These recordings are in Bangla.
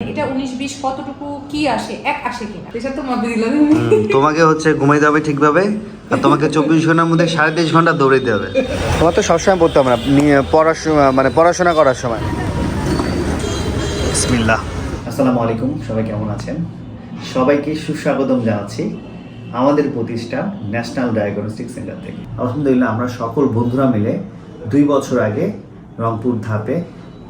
এটা উনিশ বিশ কতটুকু কি আসে এক আসে কিনা? এটা তো মাপে দিলাম। তোমাকে হচ্ছে ঘুমাইতে হবে ঠিকভাবে আর তোমাকে চব্বিশ ঘণ্টার মধ্যে সাড়ে তেইশ ঘণ্টা দৌড়াইতে হবে। তোমার তো সবসময় পড়তে হবে না নিয়ে পড়াশোনা মানে পড়াশোনা করার সময়। বিসমিল্লাহ। আসসালামু আলাইকুম সবাই কেমন আছেন? সবাইকে সুস্বাগতম জানাচ্ছি আমাদের প্রতিষ্ঠান ন্যাশনাল ডায়াগনস্টিক সেন্টার থেকে। আলহামদুলিল্লাহ আমরা সকল বন্ধুরা মিলে দুই বছর আগে রংপুর ধাপে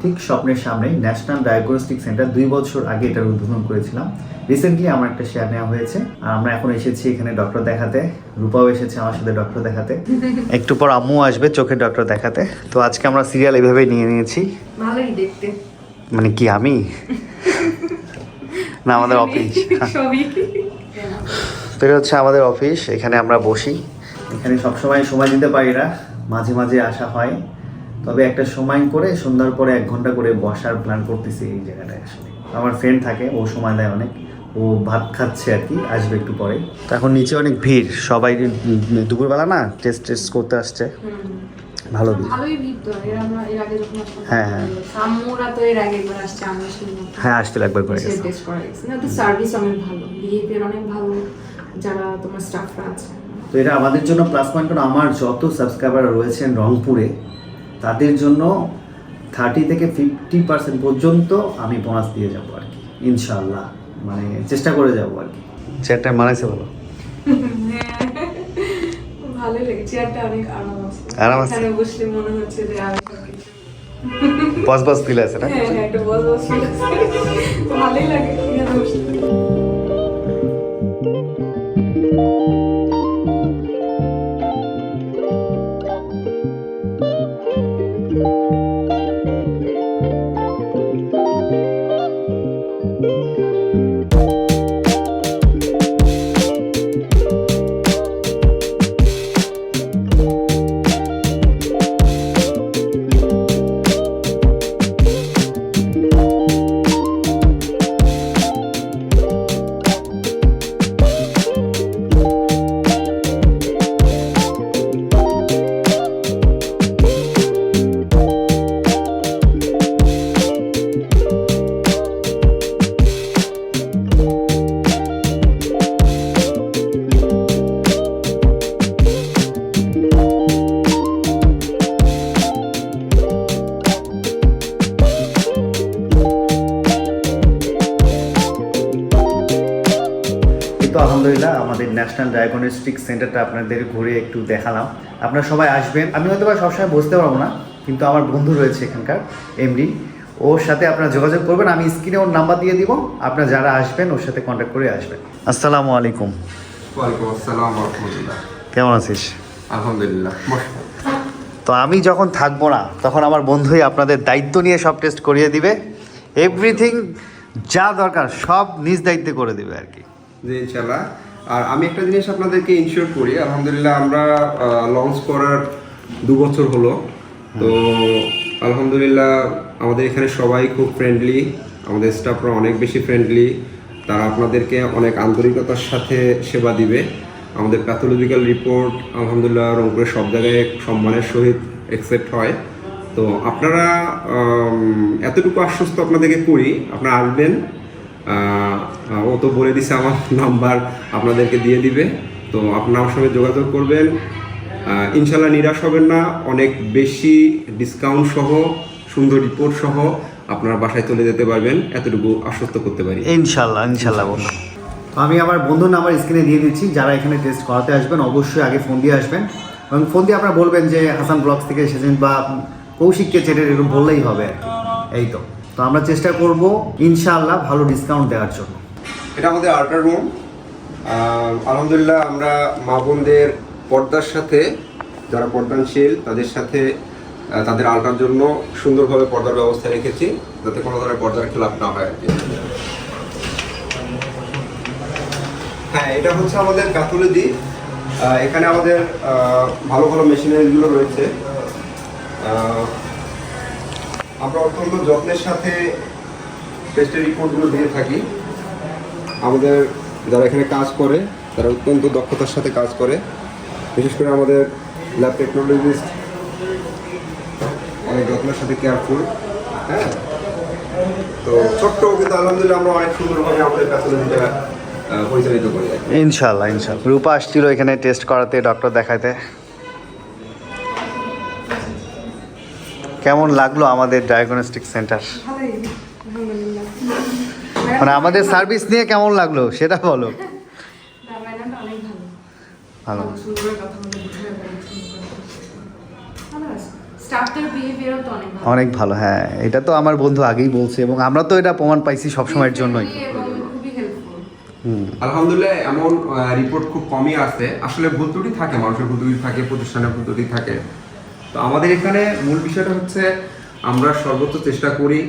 ঠিক স্বপ্নের সামনেই ন্যাশনাল ডায়াগনস্টিক সেন্টার দুই বছর আগে এটার উদ্বোধন করেছিলাম। রিসেন্টলি আমার একটা শেয়ার নেওয়া হয়েছে। আর আমরা এখন এসেছি এখানে ডক্টর দেখাতে। রূপাও এসেছে আমার সাথে ডক্টর দেখাতে। একটু পর আম্মু আসবে চোখের ডক্টর দেখাতে। তো আজকে আমরা সিরিয়াল এভাবেই নিয়ে নিয়েছি। ভালোই দেখতে। মানে কি আমি? না আমাদের অফিস তো এটা হচ্ছে আমাদের অফিস এখানে আমরা বসি। এখানে সবসময় সময় দিতে পারি না। মাঝে মাঝে আসা হয়। তবে একটা সময় করে সন্ধ্যার পরে এক ঘণ্টা করে বসার প্ল্যান করতেছি এই জায়গাটায় আসলে। আমার ফ্রেন্ড থাকে ও সময় দেয় অনেক। ও ভাত খাচ্ছে আর কি আসবে একটু পরে। এখন নিচে অনেক ভিড় সবাই দুপুরবেলা না টেস্ট টেস্ট করতে আসছে। ভালো ভিড়। ভালোই ভিড় হ্যাঁ, হ্যাঁ। হ্যাঁ আসতে একবার করে সার্ভিস অনেক ভালো বিহেভিয়ার অনেক ভালো যারা তোমার স্টাফরা আছে। তো এটা আমাদের জন্য প্লাস পয়েন্ট কারণ আমার যত সাবস্ক্রাইবার রয়েছেন রংপুরে তাদের জন্য থার্টি থেকে ফিফটি পার্সেন্ট পর্যন্ত আমি বোনাস দিয়ে যাব আর কি ইনশাল্লাহ মানে চেষ্টা করে যাব আর কি। চেয়ারটা মানাইছে ভালো? ভালোই লাগে। চেয়ারটা অনেক আরাম আছে। আরাম আছে? বসলে মনে হচ্ছে যে আমি বস বস ফিল আছে না? হ্যাঁ হ্যাঁ একটা বস বস feel আছে। ভালোই লাগে ডায়াগনস্টিক সেন্টারটা আপনাদের ঘুরে একটু দেখালাম। আপনারা সবাই আসবেন। আমি হয়তো বা সবসময় বসতে পারব না কিন্তু আমার বন্ধু রয়েছে এখানকার এমডি। ওর সাথে আপনারা যোগাযোগ করবেন আমি স্ক্রিনে ওর নাম্বার দিয়ে দিব। আপনারা যারা আসবেন ওর সাথে কন্ট্যাক্ট করে আসবেন। আসসালামু আলাইকুম। ওয়ালাইকুম আসসালাম রহমতুল্লাহ। কেমন আছিস? আলহামদুলিল্লাহ তো আমি যখন থাকব না তখন আমার বন্ধুই আপনাদের দায়িত্ব নিয়ে সব টেস্ট করিয়ে দিবে। এভরিথিং যা দরকার সব নিজ দায়িত্বে করে দিবে আর কি। ইনশাল্লাহ আর আমি একটা জিনিস আপনাদেরকে ইনশিওর করি, আলহামদুলিল্লাহ আমরা লঞ্চ করার দু বছর হলো। তো আলহামদুলিল্লাহ আমাদের এখানে সবাই খুব ফ্রেন্ডলি আমাদের স্টাফরা অনেক বেশি ফ্রেন্ডলি তারা আপনাদেরকে অনেক আন্তরিকতার সাথে সেবা দিবে। আমাদের প্যাথোলজিক্যাল রিপোর্ট আলহামদুলিল্লাহ রংপুরের সব জায়গায় সম্মানের সহিত অ্যাকসেপ্ট হয়। তো আপনারা এতটুকু আশ্বস্ত আপনাদেরকে করি, আপনারা আসবেন। ও তো বলে দিছে আমার নাম্বার আপনাদেরকে দিয়ে দিবে। তো আপনার সঙ্গে যোগাযোগ করবেন। ইনশাল্লাহ নিরাশ হবেন না। অনেক বেশি ডিসকাউন্ট সহ সুন্দর রিপোর্ট সহ আপনারা বাসায় চলে যেতে পারবেন। এতটুকু আশ্বস্ত করতে পারি। ইনশাল্লাহ ইনশাল্লাহ বন্ধু। তো আমি আমার বন্ধুর নাম্বার স্ক্রিনে দিয়ে দিচ্ছি। যারা এখানে টেস্ট করাতে আসবেন অবশ্যই আগে ফোন দিয়ে আসবেন। এবং ফোন দিয়ে আপনারা বলবেন যে হাসান ব্লগস থেকে এসেছেন বা কৌশিককে ছেড়ে এরকম বললেই হবে আর কি। এই তো। তো আমরা চেষ্টা করব, ইনশাআল্লাহ ভালো ডিসকাউন্ট দেওয়ার জন্য। এটা আমাদের আল্ট্রা রুম। আলহামদুলিল্লাহ আমরা মা বোনদের পর্দার সাথে, যারা পর্দানশীল, তাদের সাথে তাদের আল্ট্রার জন্য সুন্দরভাবে পর্দার ব্যবস্থা রেখেছি, যাতে কোনো ধরনের পর্দার খেলাপ না হয় আর হ্যাঁ এটা হচ্ছে আমাদের প্যাথোলজি এখানে আমাদের ভালো ভালো মেশিনারিগুলো রয়েছে। আমরা অত্যন্ত যত্নের সাথে টেস্টের রিপোর্টগুলো দিয়ে থাকি। আমাদের যারা এখানে কাজ করে, তারা অত্যন্ত দক্ষতার সাথে কাজ করে। বিশেষ করে আমাদের ল্যাব টেকনোলজিস্ট অনেক যত্নের সাথে কেয়ারফুল হ্যাঁ? তো ছোট্ট কিন্তু আলহামদুলিল্লাহ আমরা অনেক সুন্দরভাবে আমাদের প্যাথোলজিটা ইনশাল্লাহ ইনশাল্লাহ রূপা আসছিল এখানে টেস্ট করাতে ডক্টর দেখাতে। কেমন লাগল আমাদের ডায়াগনস্টিক সেন্টার মানে আমাদের সার্ভিস নিয়ে কেমন লাগল, সেটা বলো। অনেক ভালো। অনেক ভালো হ্যাঁ। এটা তো আমার বন্ধু আগেই বলছে, এবং আমরা তো এটা প্রমাণ পাইছি সবসময়ের জন্যই। আলহামদুলিল্লাহ, এমন রিপোর্ট খুব কমই আছে আসলে ভুল থাকে, মানুষের ভুল থাকে, প্রতিষ্ঠানের ভুল থাকে। তো আমাদের এখানে মূল বিষয়টা হচ্ছে আমরা সর্বোচ্চ চেষ্টা করি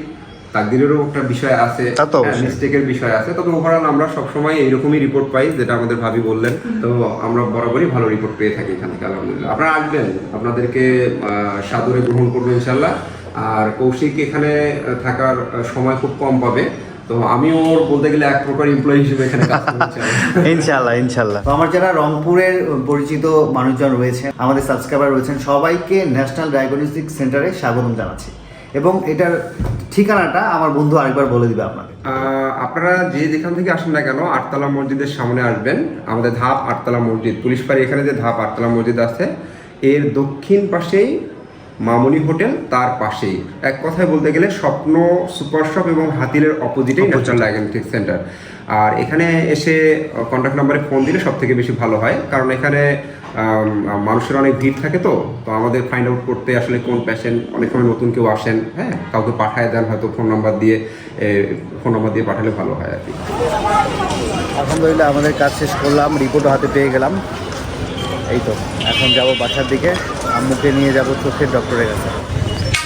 তাকদিরেরও একটা বিষয় আছে অবশ্যই। মিস্টেকের বিষয় আছে। তবে ওভারঅল আমরা সবসময় এইরকমই রিপোর্ট পাই যেটা আমাদের ভাবি বললেন। তো আমরা বরাবরই ভালো রিপোর্ট পেয়ে থাকি এখান থেকে আলহামদুলিল্লাহ। আপনারা আসবেন আপনাদেরকে সাদরে গ্রহণ করব ইনশাল্লাহ আর কৌশিক এখানে থাকার সময় খুব কম পাবে। তো আমিও ওর বলতে গেলে এক প্রকার এমপ্লয়ি হিসেবে এখানে কাজ করছি ইনশাল্লাহ ইনশাল্লাহ তো আমার যারা রংপুরের পরিচিত মানুষজন রয়েছেন আমাদের সাবস্ক্রাইবার রয়েছেন সবাইকে ন্যাশনাল ডায়াগনস্টিক সেন্টারে স্বাগতম জানাচ্ছি। এবং এটার ঠিকানাটা আমার বন্ধু আরেকবার বলে দিবে আপনাকে। আহ, আপনারা যে যেখান থেকে আসেন না কেন আটতলা মসজিদের সামনে আসবেন। আমাদের ধাপ আটতলা মসজিদ পুলিশ পাড়ি এখানে যে ধাপ আটতলা মসজিদ আছে এর দক্ষিণ পাশেই মামনি হোটেল তার পাশেই। এক কথায় বলতে গেলে স্বপ্ন সুপার শপ এবং হাতিলের অপোজিটেই ন্যাশনাল ডায়াগনস্টিক সেন্টার আর এখানে এসে কন্ট্যাক্ট নাম্বারে ফোন দিলে সব থেকে বেশি ভালো হয়। কারণ এখানে মানুষের অনেক ভিড় থাকে তো। তো আমাদের ফাইন্ড আউট করতে আসলে কোন প্যাশেন্ট অনেক সময় নতুন কেউ আসেন হ্যাঁ? কাউকে পাঠায় দেন হয়তো ফোন নাম্বার দিয়ে ফোন নাম্বার দিয়ে পাঠালে ভালো হয় আর কি। আলহামদুলিল্লাহ আমাদের কাজ শেষ করলাম। রিপোর্টও হাতে পেয়ে গেলাম। এই তো এখন যাব বাসার দিকে। আম্মুকে নিয়ে যাব চোখের ডক্টরের কাছে।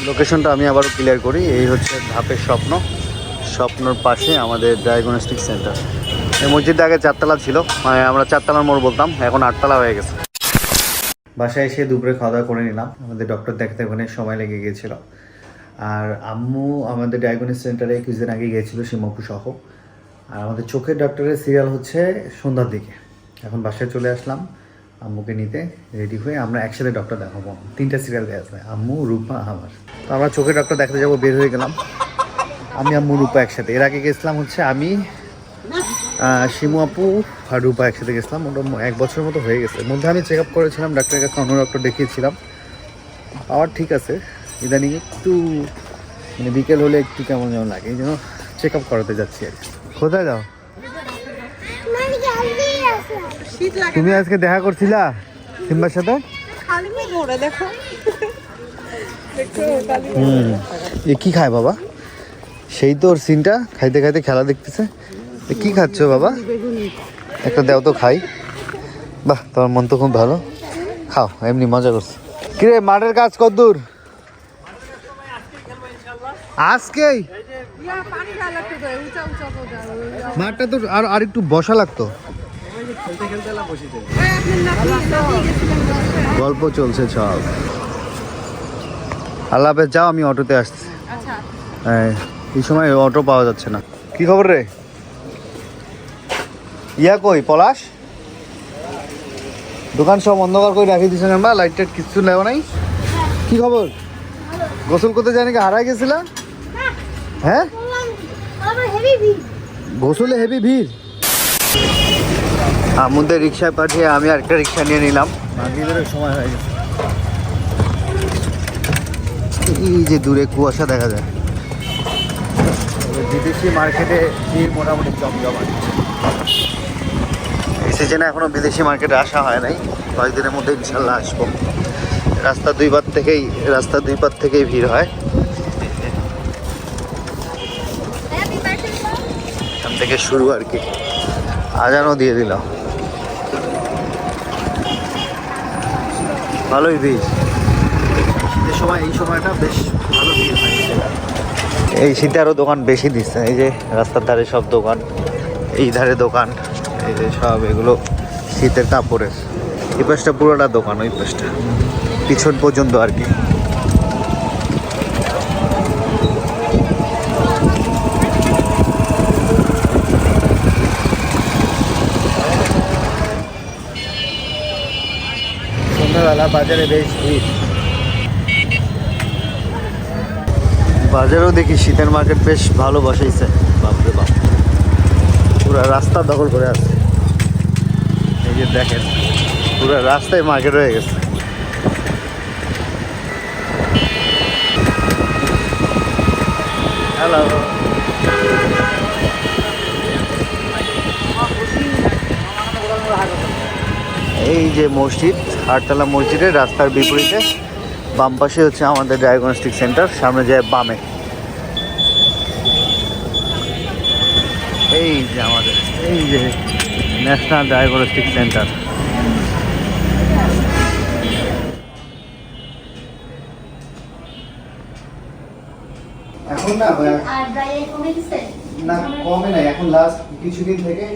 লোকেশনটা আমি আবারও ক্লিয়ার করি, এই হচ্ছে ধাপের স্বপ্ন। স্বপ্নর পাশে আমাদের ডায়াগনস্টিক সেন্টার এই মসজিদটা আগে চারতলা ছিল মানে আমরা চারতলার মোড় বলতাম, এখন আটতলা হয়ে গেছে। বাসায় এসে দুপুরে খাওয়া দাওয়া করে নিলাম, আমাদের ডক্টর দেখতে ওখানে সময় লেগে গিয়েছিল। আর আম্মু আমাদের ডায়াগনিস সেন্টারে কিছুদিন আগে গিয়েছিল, সিমপু সহ। আর আমাদের চোখের ডক্টরের সিরিয়াল হচ্ছে সন্ধ্যার দিকে। এখন বাসায় চলে আসলাম। আম্মুকে নিতে রেডি হয়ে আমরা একসাথে ডক্টর দেখাবো। তিনটা সিরিয়াল আছে, আম্মু, রূপা, আমার। তো আমরা চোখের ডক্টর দেখাতে যাব, বের হয়ে গেলাম। আমি, আম্মু, রূপা একসাথে। এর আগে গেছিলাম হচ্ছে আমি শিমু আপু আর রূপা একসাথে গেছিলাম। ওটা এক বছরের মতো হয়ে গেছে। মধ্যে আমি চেক আপ করেছিলাম, ডাক্তারের কাছে অন্য ডক্টর দেখিয়েছিলাম। পাওয়ার ঠিক আছে। ইদানিং একটু মানে বিকেল হলে একটু কেমন যেমন লাগে। এই জন্য চেক আপ করাতে যাচ্ছি আর কি। কোথায় যাও? তুমি আজকে দেখা করছিলা সিম্বার সাথে? হুম। এ কি খায় বাবা? সেই তো ওর সিনটা খাইতে খাইতে খেলা দেখতেছে। এ কি খাচ্ছ বাবা? একটা দেও তো খাই। বাহ তোমার মন তো খুব ভালো। খাও এমনি মজা করছ। কিরে মাঠের কাজ কতদূর আজকেই? মাঠটা তো আর আর একটু বসা লাগতো। গল্প চলছে সব আল্লাহ যাও আমি অটোতে আসছি। হ্যাঁ এই সময় অটো পাওয়া যাচ্ছে না। কি খবর রে? ইয়া কই পলাশ? দোকান সব অন্ধকার করে রাখি দিয়েছেন আমরা লাইট টাইট কিছু নেও নাই? কি খবর? গোসল করতে যাই নাকি হারাই গেছিলা? হ্যাঁ। গোসলে হেভি ভিড়? আমাদের রিক্সায় পাঠিয়ে আমি আরেকটা রিক্সা নিয়ে নিলাম। সময় হয়ে গেছে। এই যে দূরে কুয়াশা দেখা যায়। বিদেশি মার্কেটে ভিড় মোটামুটি জমজমাট। এই সিজনে এখনও বিদেশি মার্কেটে আসা হয় নাই। কয়েকদিনের মধ্যে ইনশাল্লাহ আসব। রাস্তা দুই পার থেকেই রাস্তা দুই পার থেকেই ভিড় হয়। এখান থেকে শুরু আর কি। আজানও দিয়ে দিল ভালোই ভিড়। এই সময় এই সময়টা বেশ ভালো ভিড় হয়। এই শীতে আরও দোকান বেশি দিচ্ছে এই যে রাস্তার ধারে সব দোকান এই ধারে দোকান এই যে সব এগুলো শীতের কাপড়ের। এই পাশটা পুরোটা দোকান ওই পাশটা। পিছন পর্যন্ত আর কি। সন্ধ্যাবেলা বাজারে বেশ ভিড়। বাজারেও দেখি শীতের মার্কেট বেশ ভালো বসাইছে। বাপরে বাপ। পুরো রাস্তা দখল করে আছে। এই যে দেখেন, পুরো রাস্তায় মার্কেট হয়ে গেছে। হ্যালো এই যে মসজিদ আটতলা মসজিদের রাস্তার বিপরীতে। বাম পাশে হচ্ছে আমাদের ডায়াগনস্টিক সেন্টার সামনে যায় বামে। এই যে আমাদের এই যে ন্যাশনাল ডায়াগনস্টিক সেন্টার এখন না আর কমে না এখন লাস্ট কিছুদিন থেকে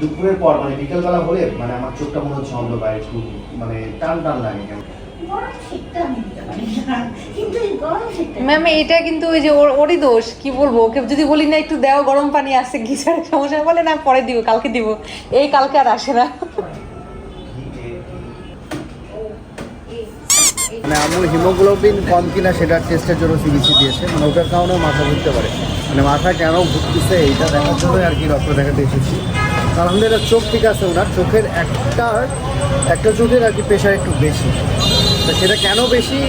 দুপুরের পর মানে বিকেলবেলা হলে মানে আমার চোখটা মনে হচ্ছে অন্ধকার একটু মানে টান টান লাগে কেমন ম্যাম এটা কিন্তু ওই যে ওর ওরই দোষ কি বলব? ওকে যদি বলি না একটু দেও গরম পানি আসছে গিজারের সমস্যা? বলে না পরে দিব কালকে দিব। এই কালকে আর আসে না। মানে আমার হিমোগ্লোবিন কম কিনা সেটা টেস্টের জন্য সিবিসি দিয়েছে মানে ওটার কারণেও মাথা ঘুরতে পারে। মানে মাথা কেন ঘুরতেছে এইটা দেখার জন্যই আর কি ডক্টর দেখাতে এসেছি। আলহামদুলিল্লাহ চোখ ঠিক আছে ওনার, চোখের একটা একটা চোখের আর কি প্রেশার একটু বেশি। তো সেটা কেন বেশি?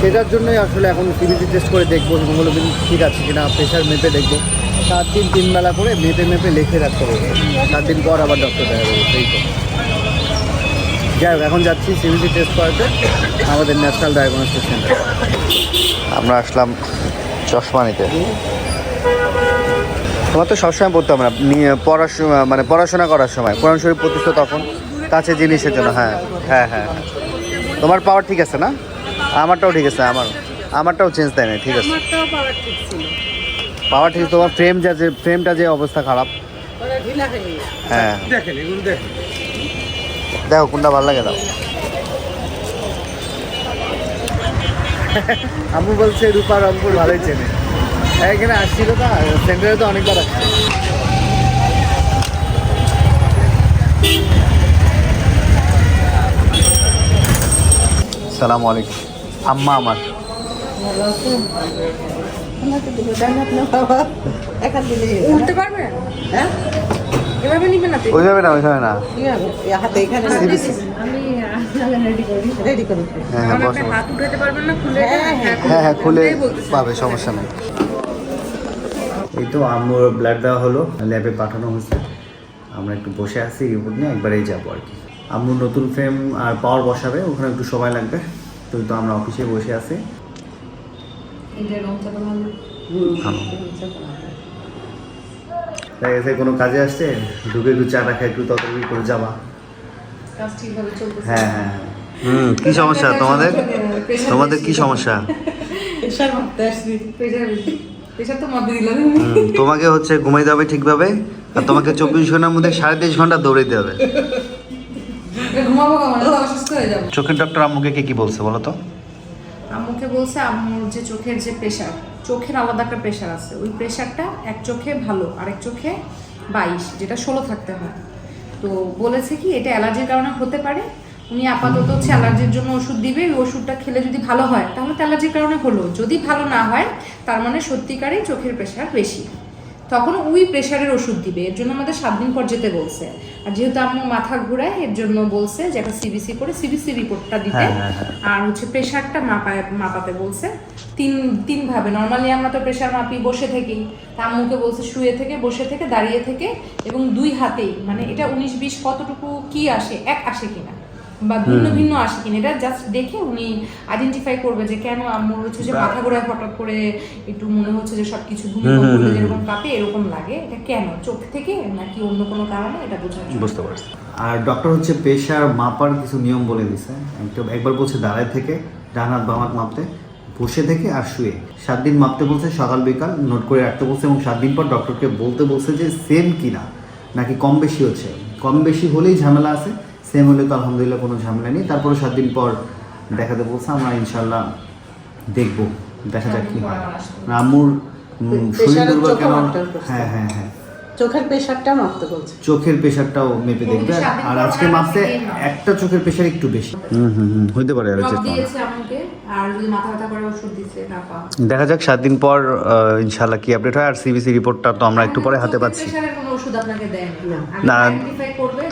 সেটার জন্যই আসলে এখন সিবিসি টেস্ট করে দেখব হিমোগ্লোবিন ঠিক আছে কিনা প্রেশার মেপে দেখব। সাত দিন, তিন বেলা করে মেপে মেপে লিখে রাখতে হবে। সাত দিন পর আবার ডক্টর দেখা যাবে সেই তো। যাই হোক, এখন যাচ্ছি সিভিসি টেস্ট করাতে, আমাদের ন্যাশনাল ডায়াগনস্টিক সেন্টার আমরা আসলাম চশমা নিতে। তোমার তো সবসময় পড়তাম না। নিয়ে পড়াশোনা মানে পড়াশোনা করার সময়। কোরআন শরীফ পড়তিস তো তখন কাছে জিনিসের জন্য হ্যাঁ হ্যাঁ হ্যাঁ। তোমার পাওয়ার ঠিক আছে না? আমারটাও ঠিক আছে আমার আমারটাও চেঞ্জ দেয় না ঠিক আছে। পাওয়ার ঠিক তোমার ফ্রেম যা যে ফ্রেমটা যে অবস্থা খারাপ। হ্যাঁ। দেখেন এগুলো দেখেন। দেখো কোনটা ভালো লাগে দাও। আমি বলছে রূপা রংপুর ভালোই চেনে। এখানে আসছিল তো সেন্টারে তো অনেকবার আসছে। সালাম আলাইকুম। আম্মা আমার। উঠতে পারবে? হ্যাঁ? এভাবে নিবে না ওইভাবে না ওইভাবে না। হাতে এখানে রেডি করে। হ্যাঁ হ্যাঁ বসো হাত উঠাতে পারবেন না খুলে হ্যাঁ হ্যাঁ। খুলে পাবে সমস্যা নেই। এই তো আম্মুর ব্লাড দেওয়া হলো ল্যাবে পাঠানো হয়েছে। আমরা একটু বসে আছি রিপোর্ট নিয়ে একবারেই যাব আর কি। আম্মুর নতুন ফ্রেম আর পাওয়ার বসাবে ওখানে একটু সময় লাগবে। তো তো আমরা অফিসে বসে আছি। তাই এসে কোনো কাজে আসছে? ঢুকে একটু চা রাখা একটু তরকারি করে যাবা। কাজ হ্যাঁ হ্যাঁ। হুম কি সমস্যা? তোমাদের? তোমাদের কি সমস্যা? প্রেশার মারতে আসছি প্রেশার। তোমাকে হচ্ছে ঘুমাইতে হবে ঠিকভাবে আর তোমাকে চব্বিশ ঘণ্টার মধ্যে সাড়ে তেইশ ঘণ্টা দৌড়াইতে হবে। চোখের ডক্টর আম্মুকে কে কি বলছে বলো তো? আম্মুকে বলছে আম্মুর যে চোখের যে প্রেশার চোখের আলাদা একটা প্রেশার আছে। ওই প্রেশারটা এক চোখে ভালো আরেক চোখে বাইশ যেটা ষোলো থাকতে হয়। তো বলেছে কি এটা অ্যালার্জির কারণে হতে পারে উনি আপাতত হচ্ছে অ্যালার্জির জন্য ওষুধ দিবে ওই ওষুধটা খেলে যদি ভালো হয় তাহলে তো অ্যালার্জির কারণে হলো। যদি ভালো না হয় তার মানে সত্যিকারই চোখের প্রেশার বেশি। তখন ওই প্রেশারের ওষুধ দিবে। এর জন্য আমাদের সাত দিন পর যেতে বলছে। আর যেহেতু আম্মু মাথা ঘুরায় এর জন্য বলছে যে একটা সিবিসি করে সিবিসি রিপোর্টটা দিতে। হ্যাঁ, হ্যাঁ, হ্যাঁ। আর হচ্ছে প্রেশারটা মাপায় মাপাতে বলছে। তিন তিন ভাবে। নর্মালি আমরা তো প্রেশার মাপি বসে থেকেই তা আম্মুকে বলছে শুয়ে থেকে বসে থেকে দাঁড়িয়ে থেকে এবং দুই হাতেই মানে এটা উনিশ বিশ কতটুকু কি আসে এক আসে কিনা। বা ভিন্ন ভিন্ন আসে কিনা এটা জাস্ট দেখে উনি আইডেন্টিফাই করবে যে কেন আম্মুর হচ্ছে যে মাথা ঘোরায় হঠাৎ করে একটু মনে হচ্ছে যে সবকিছু ভূমিকম্প হলে যেরকম কাঁপে এরকম লাগে। এটা কেন? চোখ থেকে নাকি অন্য কোনো কারণে? এটা জন্য। বুঝতে পারছি। আর ডক্টর হচ্ছে প্রেশার মাপার কিছু নিয়ম বলে দিছে। একবার বলছে দাঁড়ায় থেকে ডান হাত বাম হাত মাপতে। বসে থেকে আর শুয়ে। সাত দিন মাপতে বলছে সকাল বিকাল নোট করে রাখতে বলছে এবং সাত দিন পর ডক্টরকে বলতে বলছে যে সেম কিনা নাকি কম বেশি হচ্ছে। কম বেশি হলেই ঝামেলা আছে সেম হলে তো আলহামদুলিল্লাহ কোনো ঝামেলা নেই। তারপরে সাত দিন পর দেখাতে বলছে আমরা ইনশাল্লাহ দেখব দেখা যাক কি হয়। আম্মুর শরীর দুর্বল কেন? হ্যাঁ হ্যাঁ হ্যাঁ। চোখের প্রেশারটা মাপতে বলছে। চোখের প্রেশারটাও মেপে দেখবে। আর আজকে মাপতে একটা চোখের প্রেশার একটু বেশি। হুম হুম হুম হইতে পারে আর দিয়েছে আম্মুকে আর যদি মাথা ব্যথা করে ওষুধ দিচ্ছে টাকা দেখা যাক সাত দিন পর আহ, ইনশাল্লাহ কি আপডেট হয়। আর সিবিসি রিপোর্টটা তো আমরা একটু পরে হাতে পাচ্ছি। কোনো ওষুধ আপনাকে দেয়নি না,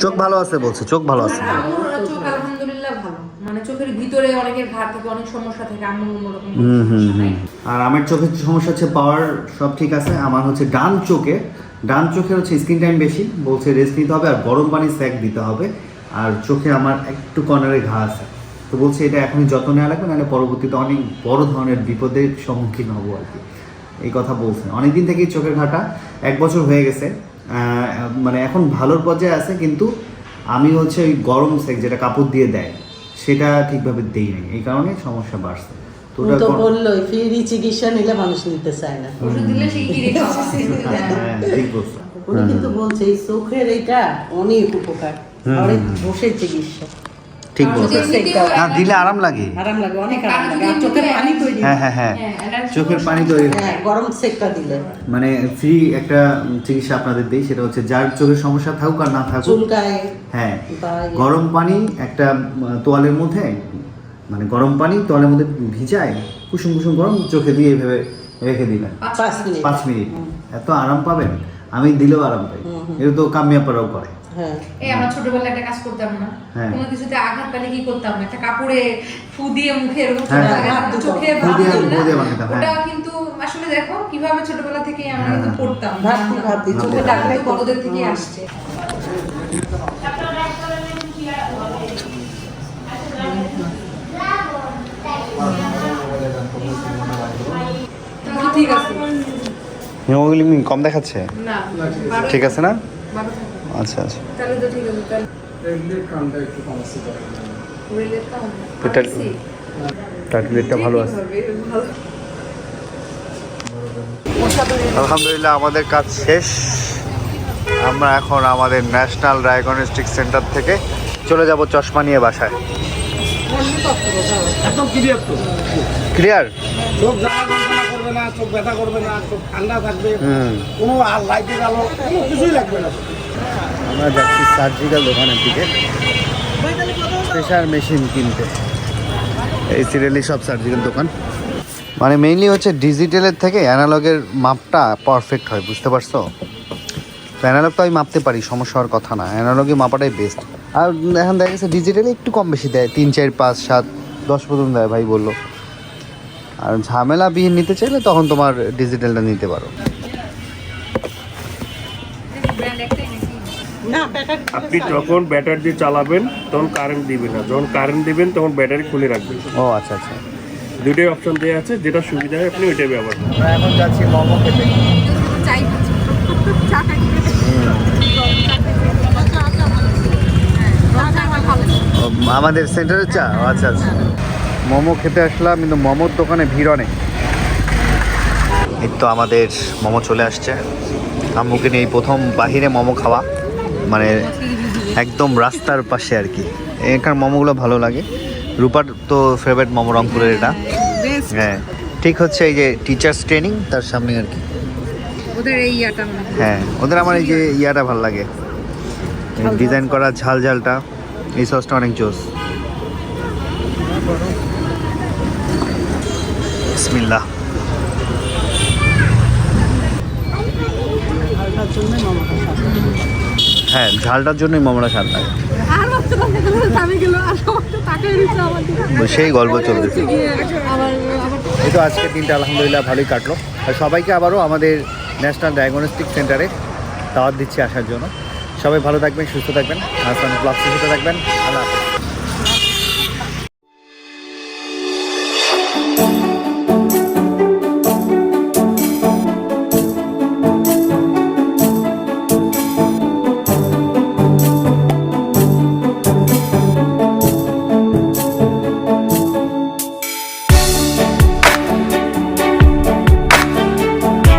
চোখ ভালো আছে বলছে চোখ ভালো আছে। আর চোখ আলহামদুলিল্লাহ ভালো। মানে চোখের ভিতরে অনেকের ঘাট থাকে অনেক সমস্যা থাকে আম্মুর অন্যরকম হুম হুম হুম। আর আমার চোখের সমস্যা হচ্ছে পাওয়ার সব ঠিক আছে আমার হচ্ছে ডান চোখে। ডান চোখে হচ্ছে স্ক্রিন টাইম বেশি বলছে রেস্ট নিতে হবে আর গরম পানি স্যাক দিতে হবে। আর চোখে আমার একটু কর্নারে ঘা আছে। তো বলছে এটা এখনই যত্ন নেওয়া লাগবে নাহলে পরবর্তীতে অনেক বড় ধরনের বিপদের সম্মুখীন হব আর কি। এই কথা বলছে। অনেকদিন থেকেই চোখের ঘাটা এক বছর হয়ে গেছে। মানে এখন ভালোর পর্যায়ে আছে কিন্তু আমি হচ্ছে ওই গরম সেক যেটা কাপড় দিয়ে দেয় সেটা ঠিকভাবে দেই নাই। এই কারণে সমস্যা বাড়ছে। তো ফ্রি চিকিৎসা নিলে মানুষ নিতে চায় না। হ্যাঁ ঠিক বলছো। উনি কিন্তু বলছে এই চোখের এটা অনেক উপকার। অনেক বসে চিকিৎসা। ঠিক বলছো না দিলে আরাম লাগে। আরাম লাগে অনেক আরাম লাগে। আর চোখের পানি তৈরি হ্যাঁ হ্যাঁ। হ্যাঁ হ্যাঁ, চোখের পানি তৈরি হ্যাঁ। গরম সেকটা দিলে। মানে ফ্রি একটা চিকিৎসা আপনাদের দেই সেটা হচ্ছে যার চোখের সমস্যা থাকুক আর না থাকুক। চুলকায় হ্যাঁ ইয়ে- গরম পানি একটা তোয়ালের মধ্যে মানে গরম পানি তোয়ালের মধ্যে ভিজায় কুসুম কুসুম গরম চোখে দিয়ে এইভাবে রেখে দিবেন। পাঁচ মিনিট। পাঁচ মিনিট। এত আরাম পাবেন আমি দিলেও আরাম পাই। এটা তো কামিয়াপাড়াও করে। হ্যাঁ এই আমরা ছোটবেলায় একটা কাজ করতাম না হ্যাঁ। কোনো কিছুতে আঘাত পেলে কি করতাম একটা কাপড়ে ফু দিয়ে মুখে হ্যাঁ, হ্যাঁ। চোখে না? হ্যাঁ। ওটা কিন্তু আসলে দেখো কীভাবে ছোটবেলা থেকে আমরা হ্যাঁ। কিন্তু পড়তাম চোখে ডাকলে কতদের থেকে আসছে ঠিক আছে হিমোগ্লোবিন কম দেখাচ্ছে না ঠিক আছে না। আচ্ছা আচ্ছা। তাহলে তো ঠিক আছে তাহলে। রিলেটটা হবে এটা- টার্টলেটটা ভালো আছে। আলহামদুলিল্লাহ আমাদের কাজ শেষ। আমরা এখন আমাদের ন্যাশনাল ডায়াগনস্টিক সেন্টার থেকে চলে যাব চশমা নিয়ে বাসায়। একদম ক্লিয়ার তো। ক্লিয়ার চোখ জ্বালা করবে না চোখ ব্যথা করবে না চোখ ঠান্ডা থাকবে। হুম। কোনো আর লাইটের আলো কোনো কিছুই লাগবে না। আমরা যাচ্ছি সার্জিক্যাল দোকানের দিকে। প্রেশার মেশিন কিনতে। এই সিরিয়ালি সব সার্জিক্যাল দোকান। মানে মেইনলি হচ্ছে ডিজিটালের থেকে অ্যানালগের মাপটা পারফেক্ট হয় বুঝতে পারছ? তো অ্যানালগ তো আমি মাপতে পারি সমস্যা হওয়ার কথা না। অ্যানালগে মাপাটাই বেস্ট আর এখন দেখা গেছে ডিজিটালে একটু কম বেশি দেয় তিন চার পাঁচ সাত দশ পর্যন্ত দেয় ভাই বলল। আর ঝামেলা বিহীন নিতে চাইলে তখন তোমার ডিজিটালটা নিতে পারো। আপনি যখন ব্যাটারি দিয়ে চালাবেন তখন কারেন্ট দিবেন না। যখন কারেন্ট দিবেন তখন ব্যাটারি খুলে রাখবেন। ও আচ্ছা আচ্ছা। দুটোই অপশন দেওয়া আছে যেটা সুবিধা হয় আপনি ওইটাই ব্যবহার করবেন। আমরা এখন যাচ্ছি মোমো খেতে। চাই আমাদের সেন্টারের চা? আচ্ছা আচ্ছা। মোমো খেতে আসলাম কিন্তু মোমোর দোকানে ভিড় অনেক। এই তো আমাদের মোমো চলে আসছে। আম্মুকে নিয়ে এই প্রথম বাহিরে মোমো খাওয়া। মানে একদম রাস্তার পাশে আর কি। এখানকার মোমোগুলো ভালো লাগে। রূপার তো ফেভারিট মোমো রংপুরের এটা। হ্যাঁ ঠিক হচ্ছে এই যে টিচার্স ট্রেনিং তার সামনে আর কি। ওদের এই ইয়াটা হ্যাঁ। ওদের আমার এই যে ইয়াটা ভালো লাগে। ডিজাইন করা ঝাল ঝালটা এই সসটা অনেক জোস। বিসমিল্লাহ। হ্যাঁ ঝালটার জন্যই মমরা সার লাগে। সেই গল্প চলতেছে এই তো আজকের দিনটা আলহামদুলিল্লাহ ভালোই কাটলো। আর সবাইকে আবারও আমাদের ন্যাশনাল ডায়াগনস্টিক সেন্টারে দাওয়াত দিচ্ছি আসার জন্য। সবাই ভালো থাকবেন সুস্থ থাকবেন। আর ব্লগ সুস্থ থাকবেন। আল্লাহ